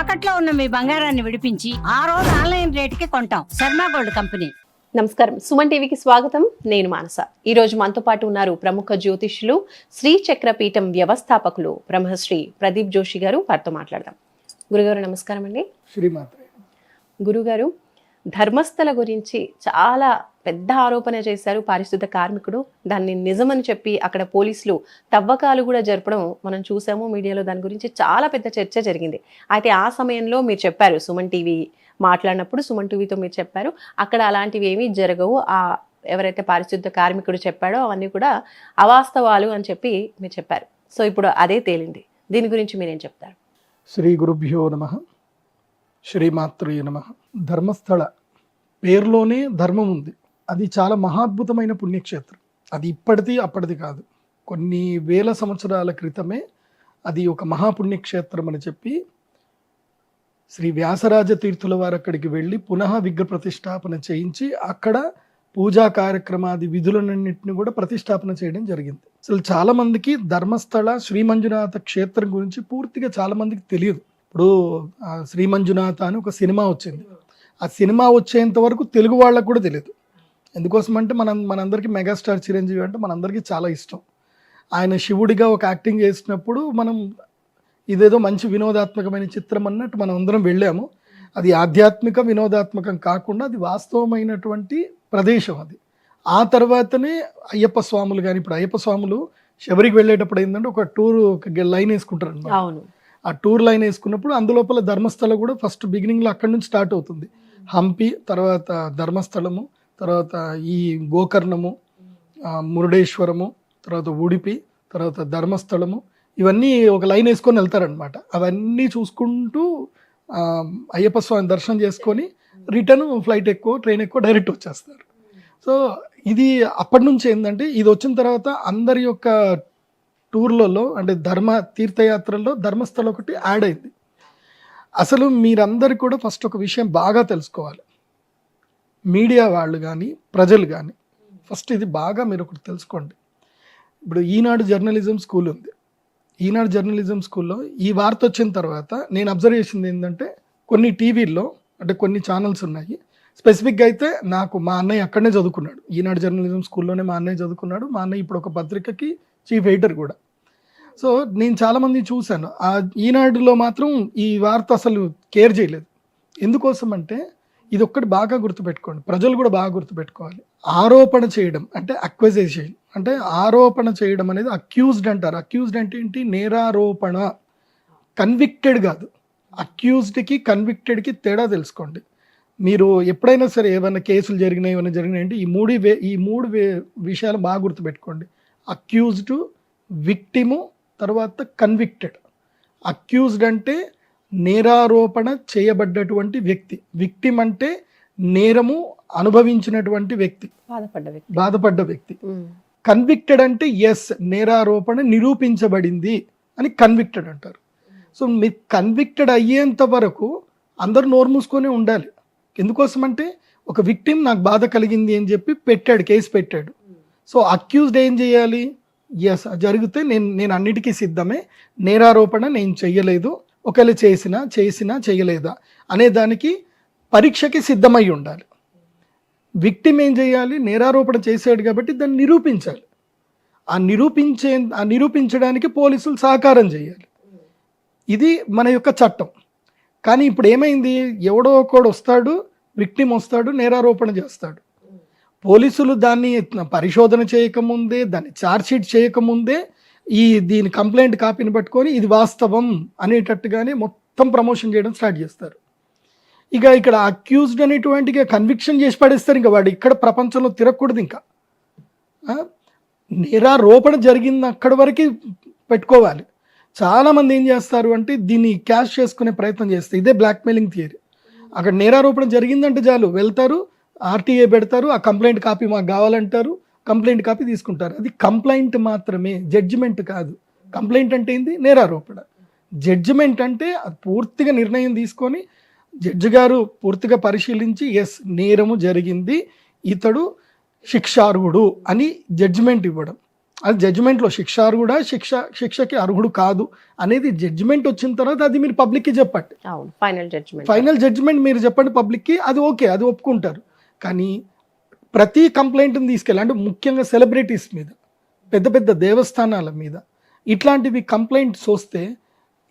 తాకట్లో ఉన్న మీ బంగారాన్ని విడిపించి ఆ రోజు ఆన్లైన్ రేటుకి కొంటాం. Sharma gold company. నమస్కారం. సుమన్ టీవీకి స్వాగతం. నేను మానస. ఈ రోజు మనతో పాటు ఉన్నారు ప్రముఖ జ్యోతిష్యులు శ్రీ చక్ర పీఠం వ్యవస్థాపకులు బ్రహ్మశ్రీ ప్రదీప్ జోషి గారు. వారితో మాట్లాడదాం. గురుగారు నమస్కారం అండి శ్రీమాత్రే. గురుగారు ధర్మస్థల గురించి చాలా పెద్ద ఆరోపణ చేశారు పారిశుద్ధ కార్మికుడు. దాన్ని నిజమని చెప్పి అక్కడ పోలీసులు తవ్వకాలు కూడా జరపడం మనం చూసాము మీడియాలో. దాని గురించి చాలా పెద్ద చర్చ జరిగింది. అయితే ఆ సమయంలో మీరు చెప్పారు సుమన్ టీవీ మాట్లాడినప్పుడు సుమన్ టీవీతో మీరు చెప్పారు. అక్కడ అలాంటివి ఏమీ జరగవు. ఆ ఎవరైతే పారిశుద్ధ కార్మికుడు చెప్పాడో అవన్నీ కూడా అవాస్తవాలు అని చెప్పి మీరు చెప్పారు. సో ఇప్పుడు అదే తేలింది. దీని గురించి మీరేం చెప్తారు? శ్రీ గురుభ్యో నమ శ్రీమాత్రే నమ. ధర్మస్థల పేరులోనే ధర్మం ఉంది. అది చాలా మహాద్భుతమైన పుణ్యక్షేత్రం. అది ఇప్పటిది అప్పటిది కాదు. కొన్ని వేల సంవత్సరాల క్రితమే అది ఒక మహాపుణ్యక్షేత్రం అని చెప్పి శ్రీ వ్యాసరాజ తీర్థుల వారు అక్కడికి వెళ్ళి పునః విగ్రహ ప్రతిష్టాపన చేయించి అక్కడ పూజా కార్యక్రమాది విధులన్నింటిని కూడా ప్రతిష్టాపన చేయడం జరిగింది. అసలు చాలామందికి ధర్మస్థల శ్రీ మంజునాథ క్షేత్రం గురించి పూర్తిగా చాలామందికి తెలియదు. ఇప్పుడు శ్రీ మంజునాథ అని ఒక సినిమా వచ్చింది. ఆ సినిమా వచ్చేంత వరకు తెలుగు వాళ్ళకు కూడా తెలియదు. ఎందుకోసం అంటే మనం మనందరికీ మెగాస్టార్ చిరంజీవి అంటే మనందరికీ చాలా ఇష్టం. ఆయన శివుడిగా ఒక యాక్టింగ్ చేసినప్పుడు మనం ఇదేదో మంచి వినోదాత్మకమైన చిత్రం అన్నట్టు మనం అందరం వెళ్ళాము. అది ఆధ్యాత్మిక వినోదాత్మకం కాకుండా అది వాస్తవమైనటువంటి ప్రదేశం అది. ఆ తర్వాతనే అయ్యప్ప స్వాములు కానీ ఇప్పుడు అయ్యప్ప స్వాములు శబరికి వెళ్ళేటప్పుడు ఏంటంటే ఒక టూర్ ఒక లైన్ వేసుకుంటారు అన్నమాట అవును. ఆ టూర్ లైన్ వేసుకున్నప్పుడు అందులోపల ధర్మస్థల కూడా ఫస్ట్ బిగినింగ్లో అక్కడి నుంచి స్టార్ట్ అవుతుంది. హంపి తర్వాత ధర్మస్థలము తర్వాత ఈ గోకర్ణము మురుడేశ్వరము తర్వాత ఉడిపి తర్వాత ధర్మస్థలము ఇవన్నీ ఒక లైన్ వేసుకొని వెళ్తారనమాట అవన్నీ చూసుకుంటూ అయ్యప్ప స్వామి దర్శనం చేసుకొని రిటర్న్ ఫ్లైట్ ఎక్కువ ట్రైన్ ఎక్కువ డైరెక్ట్ వచ్చేస్తారు. సో ఇది అప్పటి నుంచి ఏంటంటే ఇది వచ్చిన తర్వాత అందరి యొక్క టూర్లలో అంటే ధర్మ తీర్థయాత్రల్లో ధర్మస్థలం ఒకటి యాడ్ అయింది. అసలు మీరందరు కూడా ఫస్ట్ ఒక విషయం బాగా తెలుసుకోవాలి. మీడియా వాళ్ళు కానీ ప్రజలు కానీ ఫస్ట్ ఇది బాగా మీరు ఒకటి తెలుసుకోండి. ఇప్పుడు ఈనాడు జర్నలిజం స్కూల్ ఉంది. ఈనాడు జర్నలిజం స్కూల్లో ఈ వార్త వచ్చిన తర్వాత నేను అబ్జర్వ్ చేసింది ఏంటంటే కొన్ని టీవీల్లో అంటే కొన్ని ఛానల్స్ ఉన్నాయి. స్పెసిఫిక్గా అయితే నాకు మా అన్నయ్య అక్కడనే చదువుకున్నాడు. ఈనాడు జర్నలిజం స్కూల్లోనే మా అన్నయ్య చదువుకున్నాడు. మా అన్నయ్య ఇప్పుడు ఒక పత్రికకి చీఫ్ ఎడిటర్ కూడా. సో నేను చాలామంది చూశాను. ఆ ఈనాడులో మాత్రం ఈ వార్త అసలు కేర్ చేయలేదు. ఎందుకోసం అంటే ఇది ఒక్కటి బాగా గుర్తుపెట్టుకోండి. ప్రజలు కూడా బాగా గుర్తుపెట్టుకోవాలి. ఆరోపణ చేయడం అంటే అక్వజేషన్ అంటే ఆరోపణ చేయడం అనేది అక్యూజ్డ్ అంటారు. అక్యూజ్డ్ అంటే ఏంటి? నేరారోపణ. కన్విక్టెడ్ కాదు. అక్యూజ్డ్కి కన్విక్టెడ్కి తేడా తెలుసుకోండి. మీరు ఎప్పుడైనా సరే ఏమైనా కేసులు జరిగినాయి ఏమైనా జరిగినాయి అంటే ఈ మూడు వే ఈ మూడు వే విషయాలు బాగా గుర్తుపెట్టుకోండి. అక్యూజ్డ్ విక్టిము తర్వాత కన్విక్టెడ్ అక్యూజ్డ్ అంటే నేరారోపణ చేయబడ్డటువంటి వ్యక్తి. విక్టిమ్ అంటే నేరము అనుభవించినటువంటి వ్యక్తి. బాధపడ్డ వ్యక్తి. బాధపడ్డ వ్యక్తి. ఉమ్. కన్విక్టెడ్ అంటే ఎస్ నేరారోపణ నిరూపించబడింది అని కన్విక్టెడ్ అంటారు. సో మీరు కన్విక్టెడ్ అయ్యేంత వరకు అందరు నోరు మూసుకొని ఉండాలి. ఎందుకోసం అంటే ఒక విక్టిమ్ నాకు బాధ కలిగింది అని చెప్పి పెట్టాడు కేసు పెట్టాడు. సో అక్యూజ్డ్ ఏం చేయాలి? ఎస్ జరిగితే నేను నేను అన్నిటికీ సిద్ధమే. నేరారోపణ నేను చెయ్యలేదు ఒకవేళ చేసినా చేసినా చేయలేదా అనే దానికి పరీక్షకి సిద్ధమై ఉండాలి. విక్టిమ్ ఏం చేయాలి? నేరారోపణ చేశాడు కాబట్టి దాన్ని నిరూపించాలి. ఆ నిరూపించే ఆ నిరూపించడానికి పోలీసులు సహకారం చేయాలి. ఇది మన యొక్క చట్టం. కానీ ఇప్పుడు ఏమైంది? ఎవడో ఒకడు వస్తాడు విక్టిమ్ వస్తాడు నేరారోపణ చేస్తాడు. పోలీసులు దాన్ని పరిశోధన చేయకముందే దాన్ని ఛార్జ్షీట్ చేయకముందే ఈ దీని కంప్లైంట్ కాపీని పట్టుకొని ఇది వాస్తవం అనేటట్టుగానే మొత్తం ప్రమోషన్ చేయడం స్టార్ట్ చేస్తారు. ఇక ఇక్కడ అక్యూజ్డ్ అనేటువంటిగా కన్విక్షన్ చేసి పడేస్తారు. ఇంకా వాడు ఇక్కడ ప్రపంచంలో తిరగకూడదు ఇంకా. నేరారోపణ జరిగింది అక్కడి వరకు పెట్టుకోవాలి. చాలామంది ఏం చేస్తారు అంటే దీన్ని క్యాష్ చేసుకునే ప్రయత్నం చేస్తారు. ఇదే బ్లాక్మెయిలింగ్ థియరీ అక్కడ నేరారోపణ జరిగిందంటే చాలు. వెళ్తారు ఆర్టీఏ పెడతారు ఆ కంప్లైంట్ కాపీ మాకు కావాలంటారు. కంప్లైంట్ కాపీ తీసుకుంటారు. అది కంప్లైంట్ మాత్రమే జడ్జిమెంట్ కాదు. కంప్లైంట్ అంటే ఏంది? నేరారోపణ. జడ్జిమెంట్ అంటే అది పూర్తిగా నిర్ణయం తీసుకొని జడ్జి గారు పూర్తిగా పరిశీలించి ఎస్ నేరము జరిగింది. ఇతడు శిక్షార్హుడు అని జడ్జిమెంట్ ఇవ్వడం. అది జడ్జిమెంట్లో శిక్ష కూడా శిక్ష శిక్షకి అర్హుడు కాదు అనేది జడ్జిమెంట్ వచ్చిన తర్వాత అది మీరు పబ్లిక్కి చెప్పండి. Final judgement. ఫైనల్ జడ్జిమెంట్ మీరు చెప్పండి పబ్లిక్కి అది ఓకే అది ఒప్పుకుంటారు. కానీ ప్రతి కంప్లైంట్ని తీసుకెళ్ళి అంటే ముఖ్యంగా సెలబ్రిటీస్ మీద పెద్ద పెద్ద దేవస్థానాల మీద ఇట్లాంటివి కంప్లైంట్స్ వస్తే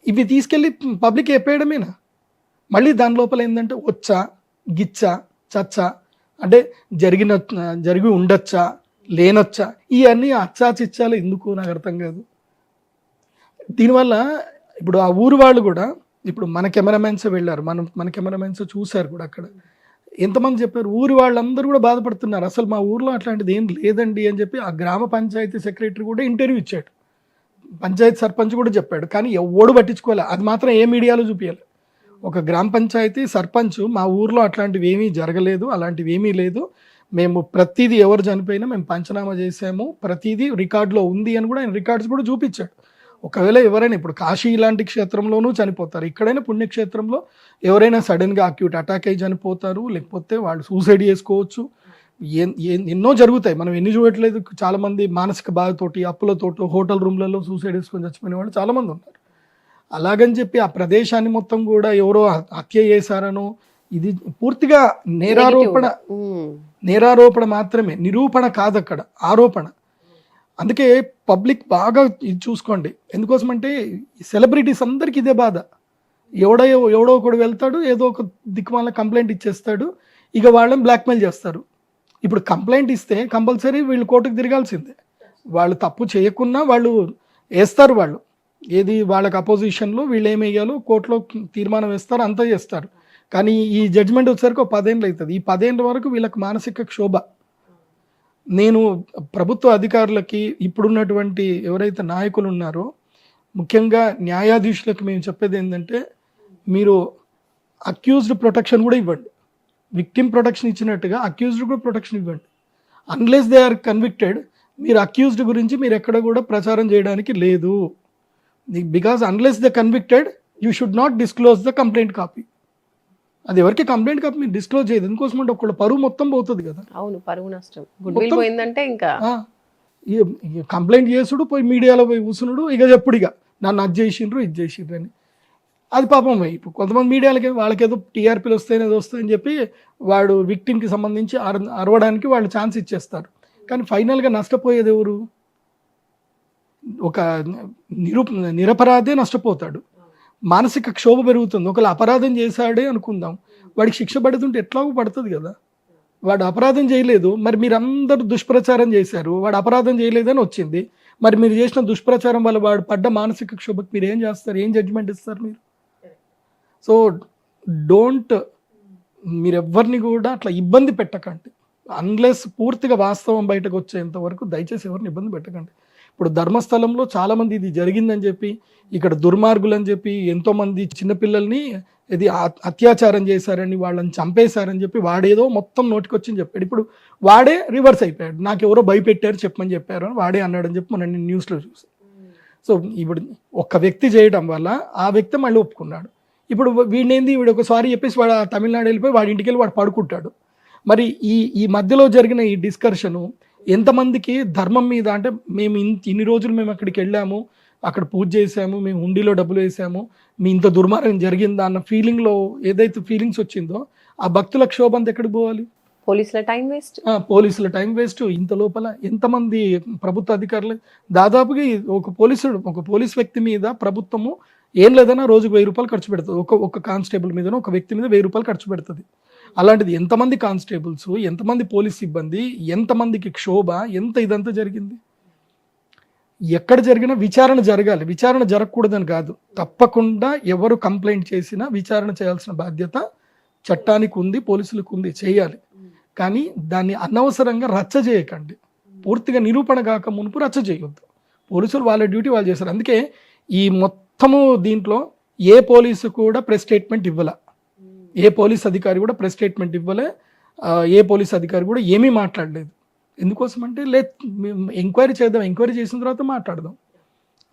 ఇవి తీసుకెళ్ళి పబ్లిక్ ఎప్పేయడమేనా మళ్ళీ దాని లోపల ఏంటంటే వచ్చా గిచ్చా చచ్చా అంటే జరిగిన జరిగి ఉండొచ్చా లేనొచ్చా ఇవన్నీ అచ్చా చిచ్చాలు ఎందుకు నాకు అర్థం కాదు. దీనివల్ల ఇప్పుడు ఆ ఊరు వాళ్ళు కూడా ఇప్పుడు మన కెమెరామెన్స్ వెళ్ళారు మనం మన కెమెరామెన్స్ చూశారు కూడా అక్కడ. ఎంతమంది చెప్పారు ఊరి వాళ్ళందరూ కూడా బాధపడుతున్నారు. అసలు మా ఊర్లో అట్లాంటిది ఏం లేదండి అని చెప్పి ఆ గ్రామ పంచాయతీ సెక్రటరీ కూడా ఇంటర్వ్యూ ఇచ్చాడు. పంచాయతీ సర్పంచ్ కూడా చెప్పాడు. కానీ ఎవడు పట్టించుకోలే. అది మాత్రం ఏ మీడియాలో చూపించాలి ఒక గ్రామ పంచాయతీ సర్పంచ్ మా ఊర్లో అట్లాంటివి ఏమీ జరగలేదు అలాంటివి ఏమీ లేదు. మేము ప్రతిదీ ఎవరు చనిపోయినా మేము పంచనామా చేసాము ప్రతిదీ రికార్డులో ఉంది అని కూడా ఆయన రికార్డ్స్ కూడా చూపించాడు. ఒకవేళ ఎవరైనా ఇప్పుడు కాశీ ఇలాంటి క్షేత్రంలోనూ చనిపోతారు ఇక్కడైనా పుణ్యక్షేత్రంలో ఎవరైనా సడన్గా అక్యూట్ అటాక్ అయ్యి చనిపోతారు లేకపోతే వాళ్ళు సూసైడ్ చేసుకోవచ్చు. ఎన్- ఎన్- ఎన్నో జరుగుతాయి. మనం ఎన్ని చూడట్లేదు చాలా మంది మానసిక బాధతోటి అప్పులతోటి హోటల్ రూమ్లలో సూసైడ్ చేసుకొని చచ్చిపోయిన వాళ్ళు చాలా మంది ఉన్నారు. అలాగని చెప్పి ఆ ప్రదేశాన్ని మొత్తం కూడా ఎవరో హత్య చేశారనో ఇది పూర్తిగా నేరారోపణ నేరారోపణ మాత్రమే నిరూపణ కాదు అక్కడ ఆరోపణ. అందుకే పబ్లిక్ బాగా ఇది చూసుకోండి. ఎందుకోసం అంటే సెలబ్రిటీస్ అందరికి ఇదే బాధ. ఎవడో ఎవడో ఒకడు వెళ్తాడు ఏదో ఒక దిక్కుమాల కంప్లైంట్ ఇచ్చేస్తాడు ఇక వాళ్ళని బ్లాక్మెయిల్ చేస్తారు. ఇప్పుడు కంప్లైంట్ ఇస్తే కంపల్సరీ వీళ్ళు కోర్టుకు తిరగాల్సిందే. వాళ్ళు తప్పు చేయకున్నా వాళ్ళు వేస్తారు వాళ్ళు. ఏది వాళ్ళకి అపోజిషన్లో వీళ్ళు ఏమి వేయాలో కోర్టులో తీర్మానం వేస్తారు అంతా చేస్తారు. కానీ ఈ జడ్జిమెంట్ వచ్చేసరికి ఒక పదేళ్ళు అవుతుంది. ఈ పదేళ్ళ వరకు వీళ్ళకి మానసిక క్షోభ. నేను ప్రభుత్వ అధికారులకి ఇప్పుడున్నటువంటి ఎవరైతే నాయకులు ఉన్నారో ముఖ్యంగా న్యాయాధీశులకు మేము చెప్పేది ఏంటంటే మీరు అక్యూజ్డ్ ప్రొటెక్షన్ కూడా ఇవ్వండి. విక్టిమ్ ప్రొటెక్షన్ ఇచ్చినట్టుగా అక్యూజ్డ్ కూడా ప్రొటెక్షన్ ఇవ్వండి. అన్లెస్ దే ఆర్ కన్విక్టెడ్ మీరు అక్యూజ్డ్ గురించి మీరు ఎక్కడ కూడా ప్రచారం చేయడానికి లేదు. Because unless the convicted you should not disclose the complaint copy అది ఎవరికి కంప్లైంట్ కాపీ మీరు డిస్క్లోజ్ చేయదు. ఎందుకోసం అంటే ఒకళ్ళ పరువు మొత్తం పోతుంది కదా. అవును పరువు నష్టం. గుడ్ విల్ పోయిందంటే ఇంకా. కంప్లైంట్ చేసుడు పోయి మీడియాలో పోయి కూసునుడు ఇక చెప్పుడు ఇక నన్ను అది చేసిండ్రు ఇది చేసిండ్రు అని. అది పాపం ఇప్పుడు కొంతమంది మీడియాలకి వాళ్ళకేదో టీఆర్పీలు వస్తాయని ఏదో వస్తాయని చెప్పి వాడు విక్టిమ్కి సంబంధించి అర- అరవడానికి వాళ్ళు ఛాన్స్ ఇచ్చేస్తారు. కానీ ఫైనల్గా నష్టపోయేది ఎవరు? ఒక నిరు నిరపరాధే నష్టపోతాడు. మానసిక క్షోభ పెరుగుతుంది. ఒకవేళ అపరాధం చేశాడే అనుకుందాం. వాడికి శిక్ష పడుతుంటే ఎట్లాగో పడుతుంది కదా. వాడు అపరాధం చేయలేదు. మరి మీరు అందరూ దుష్ప్రచారం చేశారు. వాడు అపరాధం చేయలేదని వచ్చింది. మరి మీరు చేసిన దుష్ప్రచారం వల్ల వాడు పడ్డ మానసిక క్షోభకు మీరు ఏం చేస్తారు? ఏం జడ్జిమెంట్ ఇస్తారు మీరు? సో డోంట్ మీరు ఎవరిని కూడా అట్లా ఇబ్బంది పెట్టకండి. అన్లెస్ పూర్తిగా వాస్తవం బయటకు వచ్చేంత వరకు దయచేసి ఎవరిని ఇబ్బంది పెట్టకండి. ఇప్పుడు ధర్మస్థలంలో చాలామంది ఇది జరిగిందని చెప్పి ఇక్కడ దుర్మార్గులు అని చెప్పి ఎంతోమంది చిన్నపిల్లల్ని ఇది అత్యాచారం చేశారని వాళ్ళని చంపేశారని చెప్పి వాడేదో మొత్తం నోటికొచ్చి చెప్పాడు. ఇప్పుడు వాడే రివర్స్ అయిపోయాడు. నాకు ఎవరో భయపెట్టారు చెప్పమని చెప్పారు అని వాడే అన్నాడని చెప్పి మనం న్యూస్లో చూసి సో ఇప్పుడు ఒక్క వ్యక్తి చేయడం వల్ల ఆ వ్యక్తి మళ్ళీ ఒప్పుకున్నాడు. ఇప్పుడు వీడేంది? వీడు ఒకసారి చెప్పేసి వాడు తమిళనాడు వెళ్ళిపోయి వాడి ఇంటికి వెళ్ళి వాడు పడుకుంటాడు. మరి ఈ ఈ మధ్యలో జరిగిన ఈ డిస్కషను ఎంతమందికి ధర్మం మీద అంటే మేము ఇంత ఇన్ని రోజులు మేము అక్కడికి వెళ్ళాము అక్కడ పూజ చేసాము మేము హుండీలో డబ్బులు వేసాము మీ ఇంత దుర్మార్గం జరిగిందా అన్న ఫీలింగ్లో ఏదైతే ఫీలింగ్స్ వచ్చిందో ఆ భక్తుల క్షోభంత ఎక్కడికి పోవాలి? పోలీసుల టైం వేస్ట్. పోలీసుల టైం వేస్ట్. ఇంత లోపల ఎంతమంది ప్రభుత్వ అధికారులు? దాదాపుగా ఒక పోలీసుడు ఒక పోలీస్ వ్యక్తి మీద ప్రభుత్వము ఏం లేదన్నా రోజుకు వెయ్యి రూపాయలు ఖర్చు పెడుతుంది. ఒక ఒక కానిస్టేబుల్ మీద ఒక వ్యక్తి మీద వెయ్యి రూపాయలు ఖర్చు పెడుతుంది. అలాంటిది ఎంతమంది కానిస్టేబుల్స్ ఎంతమంది పోలీస్ సిబ్బంది ఎంతమందికి క్షోభ ఎంత ఇదంతా జరిగింది? ఎక్కడ జరిగినా విచారణ జరగాలి. విచారణ జరగకూడదని కాదు. తప్పకుండా ఎవరు కంప్లైంట్ చేసినా విచారణ చేయాల్సిన బాధ్యత చట్టానికి ఉంది పోలీసులకు ఉంది చేయాలి. కానీ దాన్ని అనవసరంగా రచ్చ చేయకండి. పూర్తిగా నిరూపణ కాక మునుపు రచ్చ చేయొద్దు. పోలీసులు వాళ్ళ డ్యూటీ వాళ్ళు చేశారు. అందుకే ఈ మొత్తము దీంట్లో ఏ పోలీసు కూడా ప్రెస్ స్టేట్మెంట్ ఇవ్వాల. ఏ పోలీస్ అధికారి కూడా ప్రెస్ స్టేట్మెంట్ ఇవ్వలే ఏ పోలీస్ అధికారి కూడా ఏమీ మాట్లాడలేదు. ఎందుకోసం అంటే లే ఎంక్వైరీ చేద్దాం ఎంక్వైరీ చేసిన తర్వాత మాట్లాడదాం.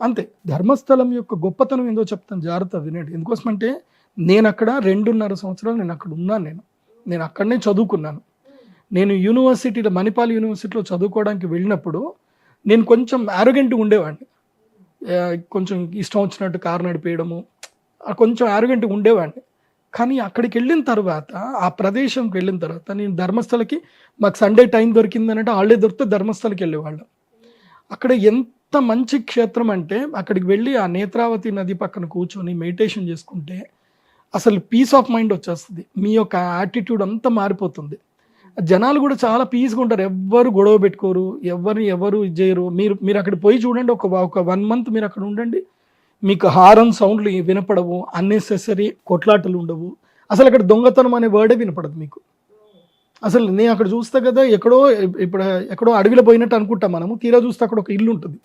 అంతే. ధర్మస్థలం యొక్క గొప్పతనం ఏందో చెప్తాను జాగ్రత్త వినండి. ఎందుకోసం అంటే నేను అక్కడ రెండున్నర సంవత్సరాలు నేను అక్కడ ఉన్నాను నేను. నేను అక్కడనే చదువుకున్నాను. నేను యూనివర్సిటీలో మణిపాల్ యూనివర్సిటీలో చదువుకోవడానికి వెళ్ళినప్పుడు నేను కొంచెం ఆరోగెంట్గా ఉండేవాడిని. కొంచెం ఇష్టం వచ్చినట్టు కారు నడిపేయడము కొంచెం ఆరోగెంట్గా ఉండేవాడిని. కానీ అక్కడికి వెళ్ళిన తర్వాత ఆ ప్రదేశంకి వెళ్ళిన తర్వాత నేను ధర్మస్థలకి మాకు సండే టైం దొరికిందనంటే హాలిడే దొరికితే ధర్మస్థలకి వెళ్ళేవాళ్ళం. అక్కడ ఎంత మంచి క్షేత్రం అంటే అక్కడికి వెళ్ళి ఆ నేత్రావతి నది పక్కన కూర్చొని మెడిటేషన్ చేసుకుంటే అసలు పీస్ ఆఫ్ మైండ్ వచ్చేస్తుంది. మీ యొక్క యాటిట్యూడ్ అంతా మారిపోతుంది. జనాలు కూడా చాలా పీస్గా ఉంటారు. ఎవ్వరు గొడవ పెట్టుకోరు. ఎవరిని ఎవరు ఇది చేయరు. మీరు మీరు అక్కడ పోయి చూడండి. ఒక ఒక వన్ మంత్ మీరు అక్కడ ఉండండి. మీకు హారన్ సౌండ్లు వినపడవు అన్నెసెసరీ కొట్లాటలు ఉండవు. అసలు అక్కడ దొంగతనం అనే వర్డే వినపడదు మీకు. అసలు నేను అక్కడ చూస్తా కదా ఎక్కడో ఇప్పుడు ఎక్కడో అడవిలో పోయినట్టు అనుకుంటాం మనము తీరా చూస్తే అక్కడ ఒక ఇల్లు ఉంటుంది.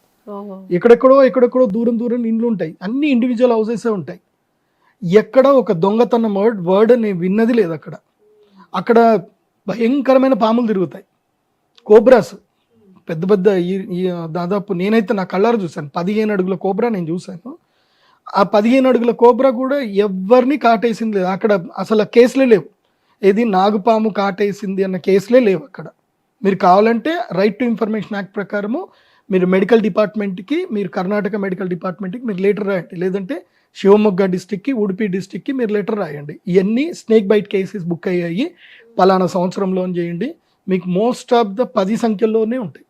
ఎక్కడెక్కడో ఎక్కడెక్కడో దూరం దూరం ఇండ్లు ఉంటాయి. అన్ని ఇండివిజువల్ హౌసెస్ ఉంటాయి. ఎక్కడ ఒక దొంగతనం వర్డ్ వర్డ్ నేను విన్నది లేదు అక్కడ. అక్కడ భయంకరమైన పాములు తిరుగుతాయి. కోబ్రాస్ పెద్ద పెద్ద ఈ దాదాపు నేనైతే నా కళ్ళారు చూశాను. పదిహేను అడుగుల కోబ్రా నేను చూశాను. ఆ పదిహేను అడుగుల కోబ్రా కూడా ఎవరిని కాటేసింది లేదు. అక్కడ అసలు కేసులే లేవు. ఏది నాగుపాము కాటేసింది అన్న కేసులే లేవు అక్కడ. మీరు కావాలంటే రైట్ టు ఇన్ఫర్మేషన్ యాక్ట్ ప్రకారము మీరు మెడికల్ డిపార్ట్మెంట్కి మీరు కర్ణాటక మెడికల్ డిపార్ట్మెంట్కి మీరు లెటర్ రాయండి. లేదంటే శివమొగ్గ డిస్టిక్కి ఉడిపి డిస్టిక్కి మీరు లెటర్ రాయండి. ఇవన్నీ స్నేక్ బైట్ కేసెస్ బుక్ అయ్యాయి. పలానా సంవత్సరంలో చేయండి. మీకు మోస్ట్ ఆఫ్ ద పది సంఖ్యల్లోనే ఉంటాయి.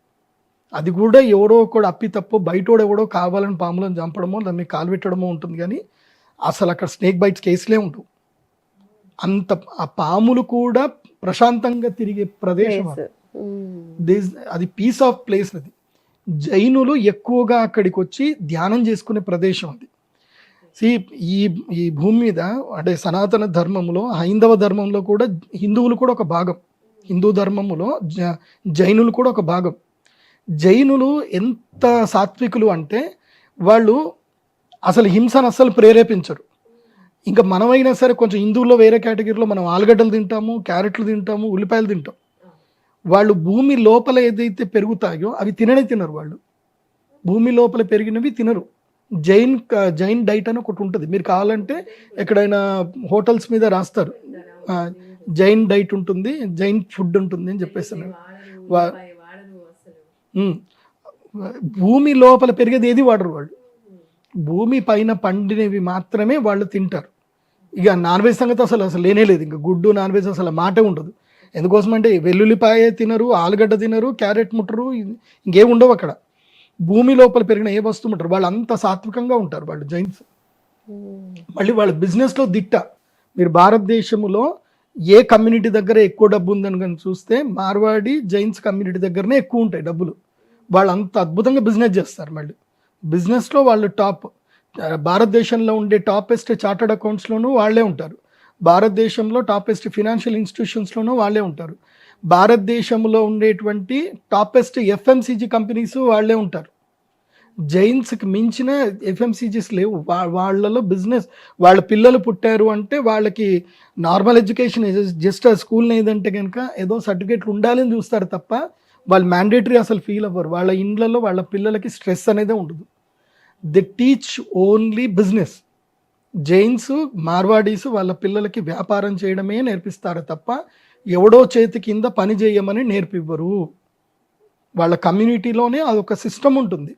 అది కూడా ఎవడో ఒకడు అప్పి తప్పు బయటోడు ఎవడో కావాలని పాములను చంపడమో దాన్ని కాలు పెట్టడమో ఉంటుంది కానీ అసలు అక్కడ స్నేక్ బైట్స్ కేసులే ఉండవు. అంత ఆ పాములు కూడా ప్రశాంతంగా తిరిగే ప్రదేశం అది. పీస్ ఆఫ్ ప్లేస్ అది జైనులు ఎక్కువగా అక్కడికి వచ్చి ధ్యానం చేసుకునే ప్రదేశం అది. ఈ ఈ భూమి మీద అంటే సనాతన ధర్మంలో హైందవ ధర్మంలో కూడా హిందువులు కూడా ఒక భాగం. హిందూ ధర్మములో జైనులు కూడా ఒక భాగం. జైనులు ఎంత సాత్వికులు అంటే వాళ్ళు అసలు హింసను అస్సలు ప్రేరేపించరు. ఇంకా మనమైనా సరే కొంచెం హిందువుల్లో వేరే కేటగిరీలో మనం ఆలుగడ్డలు తింటాము క్యారెట్లు తింటాము ఉల్లిపాయలు తింటాం. వాళ్ళు భూమి లోపల ఏదైతే పెరుగుతాయో అవి తిననే తినరు వాళ్ళు. భూమి లోపల పెరిగినవి తినరు. జైన్ క- జైన్ డైట్ అని ఒకటి ఉంటుంది. మీరు కావాలంటే ఎక్కడైనా హోటల్స్ మీద రాస్తారు. జైన్ డైట్ ఉంటుంది జైన్ ఫుడ్ ఉంటుంది అని చెప్పేసి వా- భూమి లోపల పెరిగేది ఏది వాడరు వాళ్ళు. భూమి పైన పండినవి మాత్రమే వాళ్ళు తింటారు. ఇక నాన్ వెజ్ సంగతి అసలు అసలు లేనే లేదు. ఇంకా గుడ్డు నాన్ వెజ్ అసలు మాటే ఉండదు. ఎందుకోసం అంటే వెల్లుల్లిపాయ తినరు ఆలుగడ్డ తినరు క్యారెట్ ముట్టరు ఇంకేం ఉండవు అక్కడ. భూమి లోపల పెరిగిన ఏ వస్తువు ముట్టరు. వాళ్ళు అంత సాత్వికంగా ఉంటారు వాళ్ళు జైన్స్. మళ్ళీ వాళ్ళ బిజినెస్లో దిట్ట. మీరు భారతదేశంలో ఏ కమ్యూనిటీ దగ్గర ఎక్కువ డబ్బు ఉందని కానీ చూస్తే మార్వాడి జైన్స్ కమ్యూనిటీ దగ్గరనే ఎక్కువ ఉంటాయి డబ్బులు. వాళ్ళు అంత అద్భుతంగా బిజినెస్ చేస్తారు మళ్ళీ. బిజినెస్లో వాళ్ళు టాప్ భారతదేశంలో ఉండే టాపెస్ట్ చార్టర్డ్ అకౌంట్స్లోనూ వాళ్ళే ఉంటారు. భారతదేశంలో టాపెస్ట్ ఫినాన్షియల్ ఇన్స్టిట్యూషన్స్లోనూ వాళ్ళే ఉంటారు. భారతదేశంలో ఉండేటువంటి టాపెస్ట్ ఎఫ్ఎంసీజీ కంపెనీస్ వాళ్ళే ఉంటారు. జైన్స్కి మించిన ఎఫ్ఎంసీజీస్ లేవు. వా- వాళ్ళలో బిజినెస్ వాళ్ళ పిల్లలు పుట్టారు అంటే వాళ్ళకి నార్మల్ ఎడ్యుకేషన్ జస్ట్ ఆ స్కూల్ ఏదంటే కనుక ఏదో సర్టిఫికేట్లు ఉండాలని చూస్తారు తప్ప వాళ్ళు మ్యాండేటరీ అసలు ఫీల్ అవ్వరు. వాళ్ళ ఇండ్లలో వాళ్ళ పిల్లలకి స్ట్రెస్ అనేది ఉండదు. The teach only business Jains Marwadis వాళ్ళ పిల్లలకి వ్యాపారం చేయడమే నేర్పిస్తారు తప్ప ఎవడో చేతి కింద పని చేయమని నేర్పివ్వరు. వాళ్ళ కమ్యూనిటీలోనే అదొక సిస్టమ్ ఉంటుంది.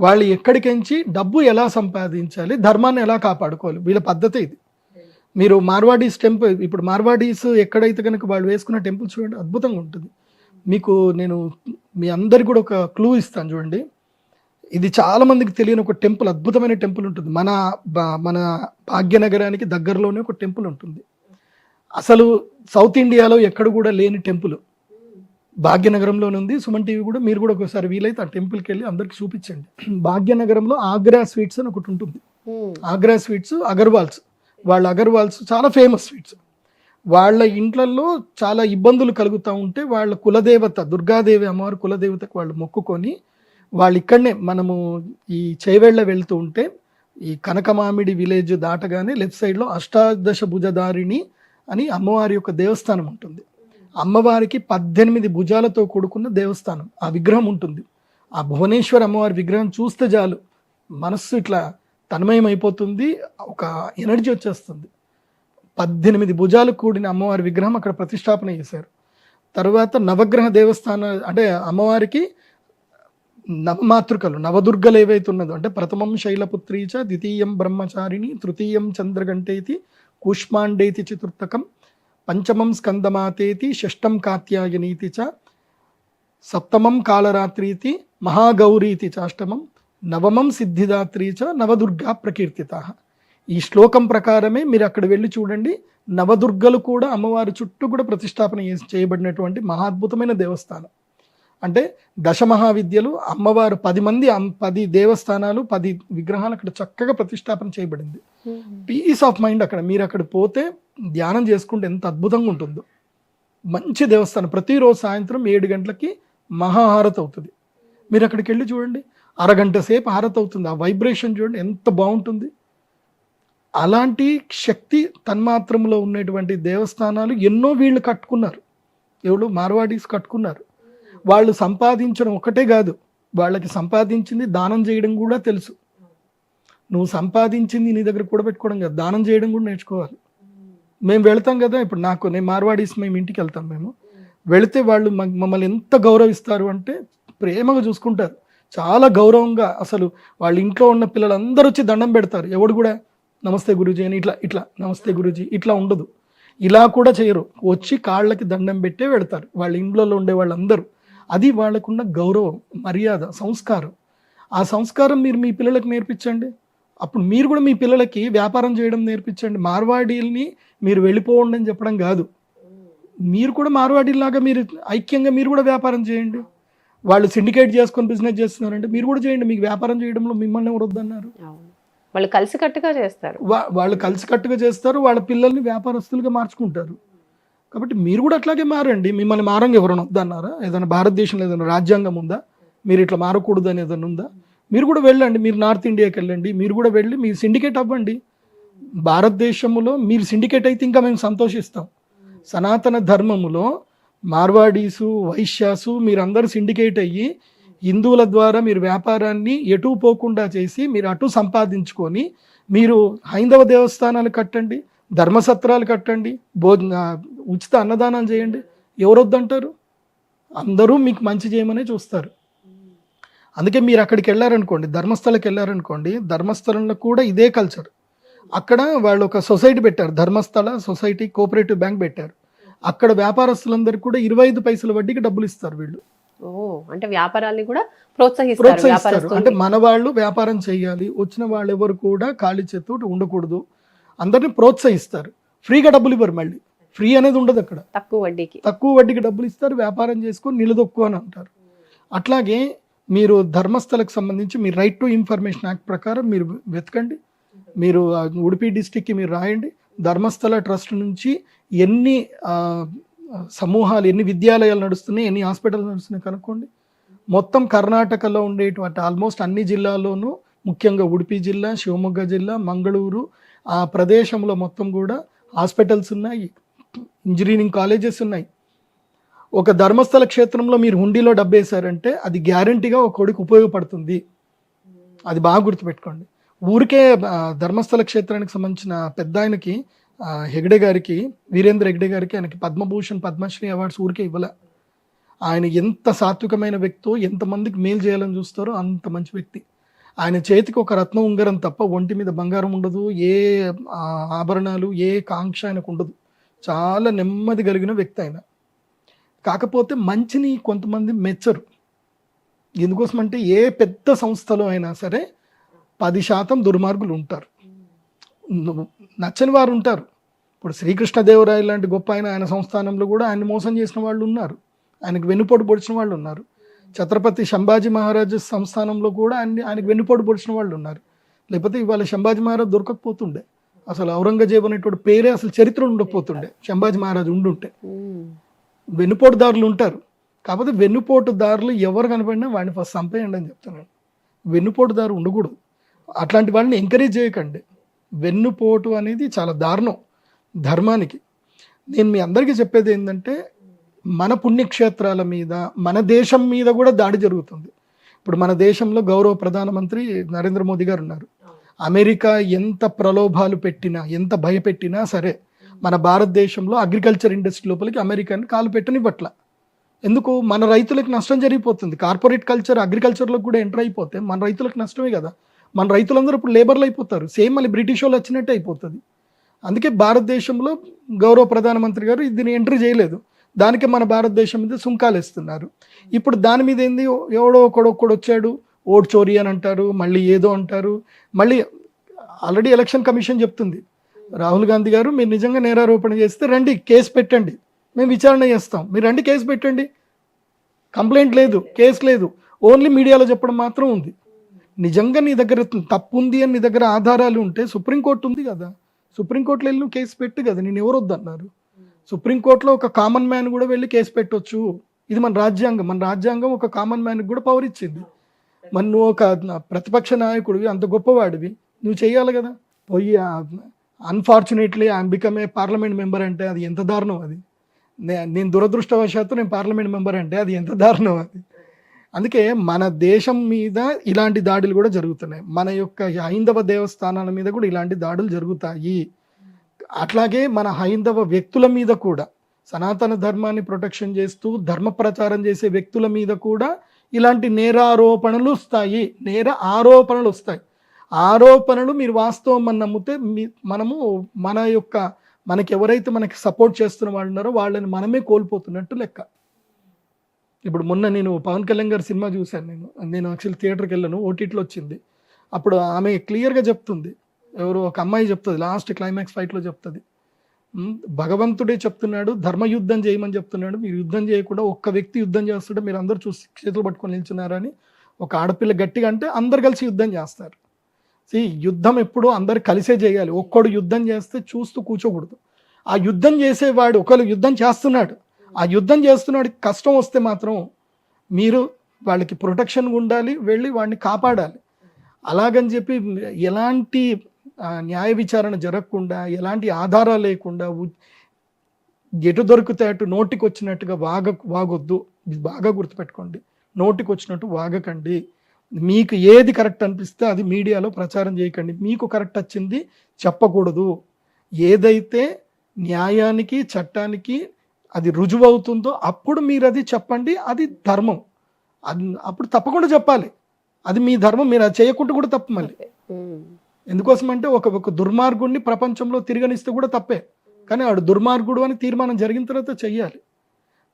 వాళ్ళు ఎక్కడికెంచి డబ్బు ఎలా సంపాదించాలి ధర్మాన్ని ఎలా కాపాడుకోవాలి వీళ్ళ పద్ధతి ఇది. మీరు మార్వాడీస్ టెంపుల్ ఇప్పుడు మార్వాడీస్ ఎక్కడైతే కనుక వాళ్ళు వేసుకున్న టెంపుల్ చూడండి అద్భుతంగా ఉంటుంది. మీకు నేను మీ అందరికి కూడా ఒక క్లూ ఇస్తాను చూడండి. ఇది చాలా మందికి తెలియని ఒక టెంపుల్ అద్భుతమైన టెంపుల్ ఉంటుంది. మన బా- మన భాగ్యనగరానికి దగ్గరలోనే ఒక టెంపుల్ ఉంటుంది. అసలు సౌత్ ఇండియాలో ఎక్కడ కూడా లేని టెంపుల్. భాగ్యనగరంలోనే ఉంది. సుమన్ టీవీ కూడా మీరు కూడా ఒకసారి వీలైతే ఆ టెంపుల్కి వెళ్ళి అందరికి చూపించండి. భాగ్యనగరంలో ఆగ్రా స్వీట్స్ అని ఒకటి ఉంటుంది. ఆగ్రా స్వీట్స్ అగర్వాల్స్. వాళ్ళ అగర్వాల్స్ చాలా ఫేమస్ స్వీట్స్ వాళ్ళ ఇంట్లల్లో చాలా ఇబ్బందులు కలుగుతూ ఉంటే వాళ్ళ కులదేవత దుర్గాదేవి అమ్మవారి కులదేవతకు వాళ్ళు మొక్కుకొని వాళ్ళు ఇక్కడనే మనము ఈ చేవేళ్ళ వెళ్తూ ఉంటే ఈ కనకమామిడి విలేజ్ దాటగానే లెఫ్ట్ సైడ్లో అష్టాదశ భుజదారిణి అని అమ్మవారి యొక్క దేవస్థానం ఉంటుంది. అమ్మవారికి పద్దెనిమిది భుజాలతో కూడుకున్న దేవస్థానం. ఆ విగ్రహం ఉంటుంది. ఆ భువనేశ్వర్ అమ్మవారి విగ్రహం చూస్తే చాలు. మనస్సు ఇట్లా తన్మయం అయిపోతుంది ఒక ఎనర్జీ వచ్చేస్తుంది. పద్దెనిమిది భుజాలు కూడిన అమ్మవారి విగ్రహం అక్కడ ప్రతిష్టాపన చేశారు. తర్వాత నవగ్రహ దేవస్థాన అంటే అమ్మవారికి నవమాతృకలు నవదుర్గలు ఏవైతే ఉన్నదో అంటే ప్రథమం శైలపుత్రీచ ద్వితీయం బ్రహ్మచారిణి తృతీయం చంద్రగంటేతి కూష్మాండేతి చతుర్థకం పంచమం స్కందమాతేతి షష్టం కాత్యాయనీతి చ సప్తమం కాళరాత్రీతి మహాగౌరీతి చాష్టమం నవమం సిద్ధిదాత్రి చ నవదుర్గా ప్రకీర్తిత. ఈ శ్లోకం ప్రకారమే మీరు అక్కడ వెళ్ళి చూడండి నవదుర్గలు కూడా అమ్మవారి చుట్టూ కూడా ప్రతిష్టాపన చేయబడినటువంటి మహాద్భుతమైన దేవస్థానం. అంటే దశమహావిద్యలు అమ్మవారు పది మంది పది దేవస్థానాలు పది విగ్రహాలు అక్కడ చక్కగా ప్రతిష్టాపన చేయబడింది. పీస్ ఆఫ్ మైండ్ అక్కడ. మీరు అక్కడ పోతే ధ్యానం చేసుకుంటే ఎంత అద్భుతంగా ఉంటుందో. మంచి దేవస్థానం. ప్రతిరోజు సాయంత్రం ఏడు గంటలకి మహాహారతి అవుతుంది. మీరు అక్కడికి వెళ్ళి చూడండి అరగంట సేపు హారతి అవుతుంది ఆ వైబ్రేషన్ చూడండి ఎంత బాగుంటుంది. అలాంటి శక్తి తన్మాత్రంలో ఉన్నటువంటి దేవస్థానాలు ఎన్నో వీళ్ళు కట్టుకున్నారు. ఎవరు? మార్వాడీస్ కట్టుకున్నారు. వాళ్ళు సంపాదించడం ఒకటే కాదు. వాళ్ళకి సంపాదించింది దానం చేయడం కూడా తెలుసు. నువ్వు సంపాదించింది నీ దగ్గర కూడా పెట్టుకోవడం కాదు. దానం చేయడం కూడా నేర్చుకోవాలి. మేము వెళ్తాం కదా ఇప్పుడు నాకు నేను మార్వాడీస్ మేము ఇంటికి వెళ్తాం మేము. వెళితే వాళ్ళు మ- మమ్మల్ని ఎంత గౌరవిస్తారు అంటే ప్రేమగా చూసుకుంటారు. చాలా గౌరవంగా అసలు వాళ్ళ ఇంట్లో ఉన్న పిల్లలందరూ వచ్చి దండం పెడతారు. ఎవడు కూడా నమస్తే గురూజీ అని ఇట్లా ఇట్లా నమస్తే గురూజీ ఇట్లా ఉండదు. ఇలా కూడా చేయరు. వచ్చి కాళ్ళకి దండం పెట్టే పెడతారు. వాళ్ళ ఇంట్లో ఉండే వాళ్ళందరూ. అది వాళ్ళకున్న గౌరవం మర్యాద సంస్కారం. ఆ సంస్కారం మీరు మీ పిల్లలకు నేర్పించండి. అప్పుడు మీరు కూడా మీ పిల్లలకి వ్యాపారం చేయడం నేర్పించండి. మార్వాడీల్ని మీరు వెళ్ళిపోండి అని చెప్పడం కాదు. మీరు కూడా మార్వాడీలాగా మీరు ఐక్యంగా మీరు కూడా వ్యాపారం చేయండి. వాళ్ళు సిండికేట్ చేసుకొని బిజినెస్ చేస్తున్నారంటే మీరు కూడా చేయండి మీకు వ్యాపారం చేయడంలో మిమ్మల్ని ఎవరు వద్దన్నారు? వాళ్ళు కలిసికట్టుగా చేస్తారు. వాళ్ళు కలిసికట్టుగా చేస్తారు వాళ్ళ పిల్లల్ని వ్యాపారస్తులుగా మార్చుకుంటారు. కాబట్టి మీరు కూడా అట్లాగే మారండి. మిమ్మల్ని మారంగా ఎవరైనా వద్దన్నారా? ఏదైనా భారతదేశంలో ఏదైనా రాజ్యాంగం ఉందా? మీరు ఇట్లా మారకూడదు అని ఏదైనా ఉందా? మీరు కూడా వెళ్ళండి మీరు నార్త్ ఇండియాకి వెళ్ళండి మీరు కూడా వెళ్ళి మీరు సిండికేట్ అవ్వండి. భారతదేశంలో మీరు సిండికేట్ అయితే ఇంకా మేము సంతోషిస్తాం. సనాతన ధర్మములో మార్వాడీసు వైశ్యాసు మీరందరూ సిండికేట్ అయ్యి హిందువుల ద్వారా మీరు వ్యాపారాన్ని ఎటు పోకుండా చేసి మీరు అటు సంపాదించుకొని మీరు హైందవ దేవస్థానాలు కట్టండి ధర్మసత్రాలు కట్టండి భోజన ఉచిత అన్నదానం చేయండి. ఎవరు వద్దంటారు అందరూ మీకు మంచి చేయమనే చూస్తారు. అందుకే మీరు అక్కడికి వెళ్ళారనుకోండి ధర్మస్థలకి వెళ్ళారనుకోండి ధర్మస్థలంలో కూడా ఇదే కల్చర్ అక్కడ వాళ్ళు ఒక సొసైటీ పెట్టారు ధర్మస్థల సొసైటీ కోఆపరేటివ్ బ్యాంక్ పెట్టారు. అక్కడ వ్యాపారస్తులందరికీ కూడా ఇరవై ఐదు పైసల వడ్డీకి డబ్బులు ఇస్తారు వీళ్ళు. అంటే వ్యాపారాల్ని కూడా ప్రోత్సహిస్తారు అంటే. మన వాళ్ళు వ్యాపారం చేయాలి వచ్చిన వాళ్ళు ఎవరు కూడా ఖాళీ చేతోటి ఉండకూడదు. అందరిని ప్రోత్సహిస్తారు. ఫ్రీగా డబ్బులు ఇవ్వరు మళ్ళీ. ఫ్రీ అనేది ఉండదు అక్కడ. తక్కువ వడ్డీకి. తక్కువ వడ్డీకి డబ్బులు ఇస్తారు వ్యాపారం చేసుకొని నిలదొక్కు అని అంటారు. అట్లాగే మీరు ధర్మస్థలకు సంబంధించి మీ రైట్ టు ఇన్ఫర్మేషన్ యాక్ట్ ప్రకారం మీరు వెతకండి. మీరు ఉడిపి డిస్టిక్కి మీరు రాయండి. ధర్మస్థల ట్రస్ట్ నుంచి ఎన్ని సమూహాలు ఎన్ని విద్యాలయాలు నడుస్తున్నాయి ఎన్ని హాస్పిటల్ నడుస్తున్నాయి కనుక్కోండి. మొత్తం కర్ణాటకలో ఉండేటువంటి ఆల్మోస్ట్ అన్ని జిల్లాల్లోనూ ముఖ్యంగా ఉడిపి జిల్లా శివమొగ్గ జిల్లా మంగళూరు ఆ ప్రదేశంలో మొత్తం కూడా హాస్పిటల్స్ ఉన్నాయి ఇంజనీరింగ్ కాలేజెస్ ఉన్నాయి. ఒక ధర్మస్థల క్షేత్రంలో మీరు హుండీలో డబ్బేశారంటే అది గ్యారంటీగా ఒక కొడుకు ఉపయోగపడుతుంది. అది బాగా గుర్తుపెట్టుకోండి. ఊరికే ధర్మస్థల క్షేత్రానికి సంబంధించిన పెద్ద ఆయనకి హెగ్డే గారికి వీరేంద్ర హెగ్డే గారికి ఆయనకి పద్మభూషణ్ పద్మశ్రీ అవార్డ్స్ ఊరికే ఇవ్వలే. ఆయన ఎంత సాత్వికమైన వ్యక్తో ఎంతమందికి మేలు చేయాలని చూస్తారో అంత మంచి వ్యక్తి. ఆయన చేతికి ఒక రత్నం ఉంగరం తప్ప ఒంటి మీద బంగారం ఉండదు ఏ ఆభరణాలు ఏ కాంక్ష ఆయనకు ఉండదు. చాలా నెమ్మది కలిగిన వ్యక్తి ఆయన. కాకపోతే మంచిని కొంతమంది మెచ్చరు. ఎందుకోసం అంటే ఏ పెద్ద సంస్థలో అయినా సరే పది శాతం దుర్మార్గులు ఉంటారు. నచ్చని వారు ఉంటారు. ఇప్పుడు శ్రీకృష్ణదేవరాయలు లాంటి గొప్ప ఆయన ఆయన సంస్థానంలో కూడా ఆయన మోసం చేసిన వాళ్ళు ఉన్నారు. ఆయనకు వెన్నుపోటు పొడిచిన వాళ్ళు ఉన్నారు. ఛత్రపతి శంభాజీ మహారాజు సంస్థానంలో కూడా ఆయన ఆయనకు వెన్నుపోటు పొడిచిన వాళ్ళు ఉన్నారు. లేకపోతే ఇవాళ శంభాజీ మహారాజు దొరకకపోతుండే. అసలు ఔరంగజేబు అనేటువంటి పేరే అసలు చరిత్ర ఉండకపోతుండే. శంభాజీ మహారాజు ఉండుంటే. వెన్నుపోటుదారులు ఉంటారు. కాకపోతే వెన్నుపోటుదారులు ఎవరు కనపడినా వాడిని ఫస్ట్ చంపేయండి అని చెప్తున్నాను వెన్నుపోటుదారు ఉండకూడదు. అట్లాంటి వాళ్ళని ఎంకరేజ్ చేయకండి. వెన్నుపోటు అనేది చాలా దారుణం ధర్మానికి. నేను మీ అందరికీ చెప్పేది ఏంటంటే మన పుణ్యక్షేత్రాల మీద మన దేశం మీద కూడా దాడి జరుగుతుంది. ఇప్పుడు మన దేశంలో గౌరవ ప్రధానమంత్రి నరేంద్ర మోదీ గారు ఉన్నారు. అమెరికా ఎంత ప్రలోభాలు పెట్టినా ఎంత భయపెట్టినా సరే మన భారతదేశంలో అగ్రికల్చర్ ఇండస్ట్రీ లోపలికి అమెరికాని కాలు పెట్టనివ్వట్ల. ఎందుకు? మన రైతులకు నష్టం జరిగిపోతుంది. కార్పొరేట్ కల్చర్ అగ్రికల్చర్లో కూడా ఎంటర్ అయిపోతే మన రైతులకు నష్టమే కదా. మన రైతులందరూ ఇప్పుడు లేబర్లు అయిపోతారు. సేమ్ మళ్ళీ బ్రిటిష్ వాళ్ళు వచ్చినట్టే అయిపోతుంది. అందుకే భారతదేశంలో గౌరవ ప్రధానమంత్రి గారు దీన్ని ఎంట్రీ చేయలేదు. దానికి మన భారతదేశం మీద సుంకాలు ఇస్తున్నారు ఇప్పుడు దాని మీద ఏంది? ఎవడో ఒకడొక్కడు వచ్చాడు ఓట్ చోరీ అని అంటారు మళ్ళీ ఏదో అంటారు. మళ్ళీ ఆల్రెడీ ఎలక్షన్ కమిషన్ చెప్తుంది. రాహుల్ గాంధీ గారు మీరు నిజంగా నేరారోపణ చేస్తే రండి కేసు పెట్టండి. మేము విచారణ చేస్తాం. మీరు రండి కేసు పెట్టండి. కంప్లైంట్ లేదు కేసు లేదు. ఓన్లీ మీడియాలో చెప్పడం మాత్రం ఉంది. నిజంగా నీ దగ్గర తప్పు ఉంది అని నీ దగ్గర ఆధారాలు ఉంటే సుప్రీంకోర్టు ఉంది కదా. సుప్రీంకోర్టులో వెళ్ళి నువ్వు కేసు పెట్టు కదా. నేను ఎవరు వద్దన్నారు సుప్రీంకోర్టులో ఒక కామన్ మ్యాన్ కూడా వెళ్ళి కేసు పెట్టొచ్చు. ఇది మన రాజ్యాంగం. మన రాజ్యాంగం ఒక కామన్ మ్యాన్కి కూడా పవర్ ఇచ్చింది. మరి నువ్వు ఒక ప్రతిపక్ష నాయకుడివి అంత గొప్పవాడివి. నువ్వు చేయాలి కదా. పోయి unfortunately I'm become a parliament member అంటే అది ఎంత దారుణం అది. నే- నేను దురదృష్టవశాత్తు నేను పార్లమెంట్ మెంబర్ అంటే అది ఎంత దారుణం అది. అందుకే మన దేశం మీద ఇలాంటి దాడులు కూడా జరుగుతున్నాయి. మన యొక్క హైందవ దేవస్థానాల మీద కూడా ఇలాంటి దాడులు జరుగుతాయి. అట్లాగే మన హైందవ వ్యక్తుల మీద కూడా సనాతన ధర్మాన్ని ప్రొటెక్షన్ చేస్తూ ధర్మ ప్రచారం చేసే వ్యక్తుల మీద కూడా ఇలాంటి నేరారోపణలు వస్తాయి. నేర ఆరోపణలు వస్తాయి. ఆరోపణలు మీరు వాస్తవం అని నమ్మితే మీ మనము మన యొక్క మనకి ఎవరైతే మనకి సపోర్ట్ చేస్తున్న వాళ్ళు ఉన్నారో వాళ్ళని మనమే కోల్పోతున్నట్టు లెక్క. ఇప్పుడు మొన్న నేను పవన్ కళ్యాణ్ గారి సినిమా చూశాను నేను. నేను యాక్చువల్ థియేటర్కి వెళ్ళాను ఓటీటీలో వచ్చింది. అప్పుడు ఆమె క్లియర్గా చెప్తుంది. ఎవరు ఒక అమ్మాయి చెప్తుంది లాస్ట్ క్లైమాక్స్ ఫైట్లో చెప్తుంది. భగవంతుడే చెప్తున్నాడు ధర్మ యుద్ధం చేయమని చెప్తున్నాడు. మీరు యుద్ధం చేయకుండా ఒక్క వ్యక్తి యుద్ధం చేస్తుంటే మీరు అందరూ చూసి చేతులు పట్టుకొని నిల్చున్నారని ఒక ఆడపిల్ల గట్టిగా అంటే అందరు కలిసి యుద్ధం చేస్తారు. సీ యుద్ధం ఎప్పుడు అందరు కలిసే చేయాలి. ఒక్కడు యుద్ధం చేస్తే చూస్తూ కూర్చోకూడదు. ఆ యుద్ధం చేసేవాడు ఒకళ్ళు యుద్ధం చేస్తున్నాడు. ఆ యుద్ధం చేస్తున్నాడు కష్టం వస్తే మాత్రం మీరు వాళ్ళకి ప్రొటెక్షన్ ఉండాలి వెళ్ళి వాడిని కాపాడాలి. అలాగని చెప్పి ఎలాంటి న్యాయ విచారణ జరగకుండా ఎలాంటి ఆధారాలు లేకుండా ఎటు దొరికితే అటు నోటికి వచ్చినట్టుగా వాగ వాగొద్దు. బాగా గుర్తుపెట్టుకోండి. నోటికి వచ్చినట్టు వాగకండి. మీకు ఏది కరెక్ట్ అనిపిస్తే అది మీడియాలో ప్రచారం చేయకండి. మీకు కరెక్ట్ వచ్చింది చెప్పకూడదు. ఏదైతే న్యాయానికి చట్టానికి అది రుజువు అవుతుందో అప్పుడు మీరు అది చెప్పండి అది ధర్మం. అది అప్పుడు తప్పకుండా చెప్పాలి. అది మీ ధర్మం మీరు అది చేయకుండా కూడా తప్పు మళ్ళీ. ఎందుకోసం అంటే ఒక ఒక దుర్మార్గుడిని ప్రపంచంలో తిరగనిస్తే కూడా తప్పే. కానీ వాడు దుర్మార్గుడు అని తీర్మానం జరిగిన తర్వాత చెయ్యాలి.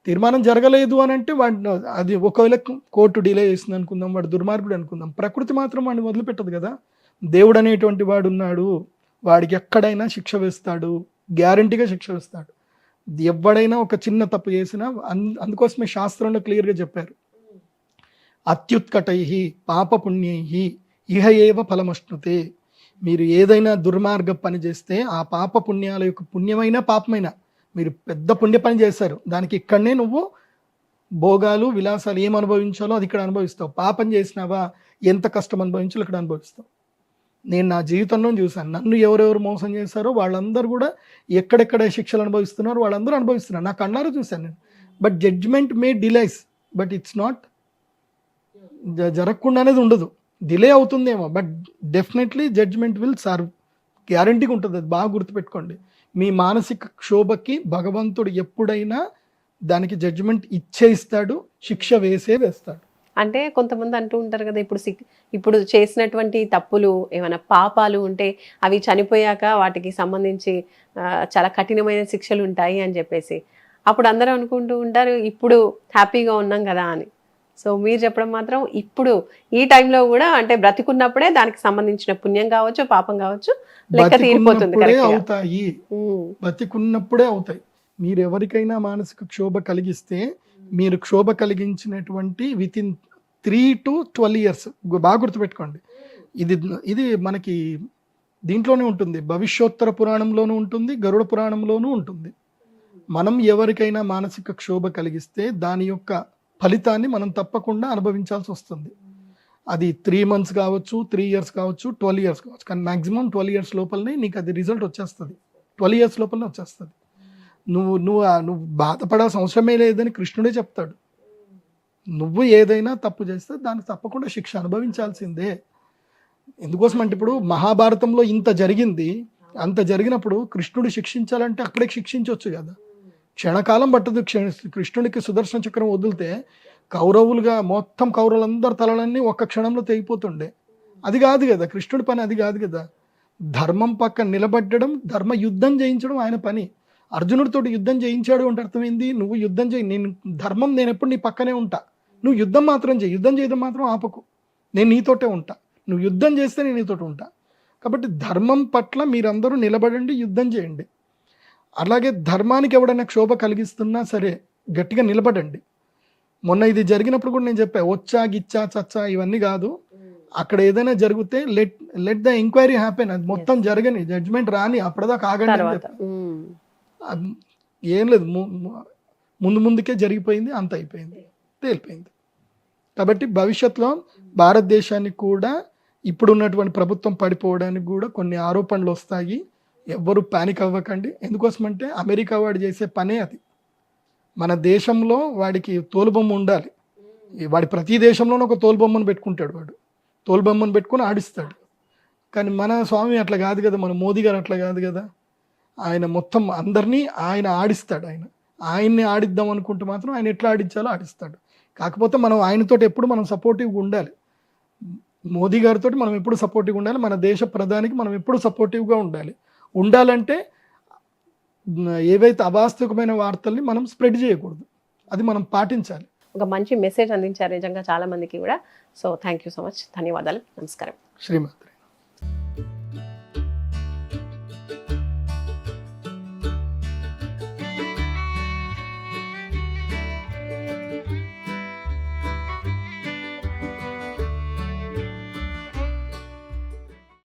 తీర్మానం జరగలేదు అని అంటే వాడు అది ఒకవేళ కోర్టు డిలే చేసింది అనుకుందాం వాడు దుర్మార్గుడు అనుకుందాం. ప్రకృతి మాత్రం వాడిని వదిలిపెట్టదు కదా. దేవుడు అనేటువంటి వాడు ఉన్నాడు. వాడికి ఎక్కడైనా శిక్ష వేస్తాడు. గ్యారంటీగా శిక్ష వేస్తాడు. ఎవడైనా ఒక చిన్న తప్పు చేసినా అందుకోసమే శాస్త్రంలో క్లియర్గా చెప్పారు. అత్యుత్కటై పాపపుణ్యై ఇహ ఏవ ఫలమష్ణుతే మీరు ఏదైనా దుర్మార్గ పని చేస్తే ఆ పాప పుణ్యాల యొక్క పుణ్యమైన పాపమైన మీరు పెద్ద పుణ్య పని చేశారు. దానికి ఇక్కడనే నువ్వు భోగాలు విలాసాలు ఏం అనుభవించాలో అది ఇక్కడ అనుభవిస్తావు. పాపం చేసినావా? ఎంత కష్టం అనుభవించాలో ఇక్కడ అనుభవిస్తావు. నేను నా జీవితంలో చూశాను. నన్ను ఎవరెవరు మోసం చేశారో వాళ్ళందరూ కూడా ఎక్కడెక్కడ శిక్షలు అనుభవిస్తున్నారు వాళ్ళందరూ అనుభవిస్తున్నారు. నాకు అన్నారు చూశాను నేను. But judgement may delays but it's not జరగకుండా అనేది ఉండదు. డిలే అవుతుందేమో but definitely judgement will serve గ్యారంటీగా ఉంటుంది అది బాగా గుర్తుపెట్టుకోండి. మీ మానసిక క్షోభకి భగవంతుడు ఎప్పుడైనా దానికి జడ్జ్మెంట్ ఇచ్చే ఇస్తాడు శిక్ష వేసే వేస్తాడు. అంటే కొంతమంది అంటూ ఉంటారు కదా ఇప్పుడు సిక్- ఇప్పుడు చేసినటువంటి తప్పులు ఏమైనా పాపాలు ఉంటే అవి చనిపోయాక వాటికి సంబంధించి చాలా కఠినమైన శిక్షలు ఉంటాయి అని చెప్పేసి. అప్పుడు అందరూ అనుకుంటూ ఉంటారు ఇప్పుడు హ్యాపీగా ఉన్నాం కదా అని. సో మీరు చెప్పడం మాత్రం ఇప్పుడు ఈ టైంలో కూడా అంటే బ్రతికున్నప్పుడే దానికి సంబంధించిన పుణ్యం కావచ్చు పాపం కావచ్చు లెక్క తీరిపోతుంది. అవుతాయి. బతికున్నప్పుడే అవుతాయి. మీరు ఎవరికైనా మానసిక క్షోభ కలిగిస్తే మీరు క్షోభ కలిగించినటువంటి within three to twelve years. బాగా గుర్తుపెట్టుకోండి. ఇది ఇది మనకి దీంట్లోనే ఉంటుంది. భవిష్యోత్తర పురాణంలోనూ ఉంటుంది గరుడ పురాణంలోనూ ఉంటుంది. మనం ఎవరికైనా మానసిక క్షోభ కలిగిస్తే దాని యొక్క ఫలితాన్ని మనం తప్పకుండా అనుభవించాల్సి వస్తుంది. అది త్రీ మంత్స్ కావచ్చు త్రీ ఇయర్స్ కావచ్చు ట్వెల్వ్ ఇయర్స్ కావచ్చు. కానీ మ్యాక్సిమం ట్వెల్వ్ ఇయర్స్ లోపలనే నీకు అది రిజల్ట్ వచ్చేస్తుంది. ట్వెల్వ్ ఇయర్స్ లోపలనే వచ్చేస్తుంది. నువ్వు నువ్వు నువ్వు బాధపడాల్సిన అవసరమే లేదని కృష్ణుడే చెప్తాడు. నువ్వు ఏదైనా తప్పు చేస్తే దానికి తప్పకుండా శిక్ష అనుభవించాల్సిందే. ఎందుకోసం అంటే ఇప్పుడు మహాభారతంలో ఇంత జరిగింది. అంత జరిగినప్పుడు కృష్ణుడు శిక్షించాలంటే అక్కడే శిక్షించవచ్చు కదా. క్షణకాలం పట్టదు. కృష్ణుడికి సుదర్శన చక్రం వదిలితే కౌరవులుగా మొత్తం కౌరవులందరి తలలన్నీ ఒక్క క్షణంలో తెగిపోతుండే. అది కాదు కదా. కృష్ణుడి పని అది కాదు కదా. ధర్మం పక్కన నిలబడ్డడం ధర్మ యుద్ధం చేయించడం ఆయన పని. అర్జునుడితో యుద్ధం చేయించాడు అంటే అర్థమైంది నువ్వు యుద్ధం చేయి నేను ధర్మం నేను ఎప్పుడు నీ పక్కనే ఉంటా. నువ్వు యుద్ధం మాత్రం చేయి. యుద్ధం చేయడం మాత్రం ఆపకు. నేను నీతోటే ఉంటా. నువ్వు యుద్ధం చేస్తే నేను నీతోటి ఉంటా. కాబట్టి ధర్మం పట్ల మీరందరూ నిలబడండి యుద్ధం చేయండి. అలాగే ధర్మానికి ఎవడైనా క్షోభ కలిగిస్తున్నా సరే గట్టిగా నిలబడండి. మొన్న ఇది జరిగినప్పుడు కూడా నేను చెప్పా వచ్చా గిచ్చా చచ్చా ఇవన్నీ కాదు. అక్కడ ఏదైనా జరిగితే let let the enquiry happen అది మొత్తం జరగని జడ్జ్మెంట్ రాని అప్పటిదాకా ఆగండి. అది ఏం లేదు. ముందు ముందుకే జరిగిపోయింది అంత అయిపోయింది. తేలిపోయింది. కాబట్టి భవిష్యత్తులో భారతదేశానికి కూడా ఇప్పుడున్నటువంటి ప్రభుత్వం పడిపోవడానికి కూడా కొన్ని ఆరోపణలు వస్తాయి. ఎవ్వరూ పానిక్ అవ్వకండి. ఎందుకోసమంటే అమెరికా వాడు చేసే పనే అది. మన దేశంలో వాడికి తోలుబొమ్మ ఉండాలి. వాడి ప్రతి దేశంలోనూ ఒక తోలుబొమ్మను పెట్టుకుంటాడు వాడు. తోలుబొమ్మను పెట్టుకొని ఆడిస్తాడు. కానీ మన స్వామి అట్లా కాదు కదా. మన మోదీ గారు అట్లా కాదు కదా. ఆయన మొత్తం అందరినీ ఆయన ఆడిస్తాడు ఆయన. ఆయన్ని ఆడిద్దాం అనుకుంటే మాత్రం ఆయన ఎట్లా ఆడించాలో ఆడిస్తాడు. కాకపోతే మనం ఆయనతో ఎప్పుడు మనం సపోర్టివ్గా ఉండాలి. మోదీ గారితో మనం ఎప్పుడు సపోర్టివ్గా ఉండాలి. మన దేశ ప్రధానికి మనం ఎప్పుడు సపోర్టివ్గా ఉండాలి. ఉండాలంటే ఏవైతే అవాస్తవికమైన వార్తల్ని మనం స్ప్రెడ్ చేయకూడదు. అది మనం పాటించాలి. ఒక మంచి మెసేజ్ అందించారు నిజంగా చాలా మందికి కూడా. So thank you so much ధన్యవాదాలు. నమస్కారం. శ్రీమతి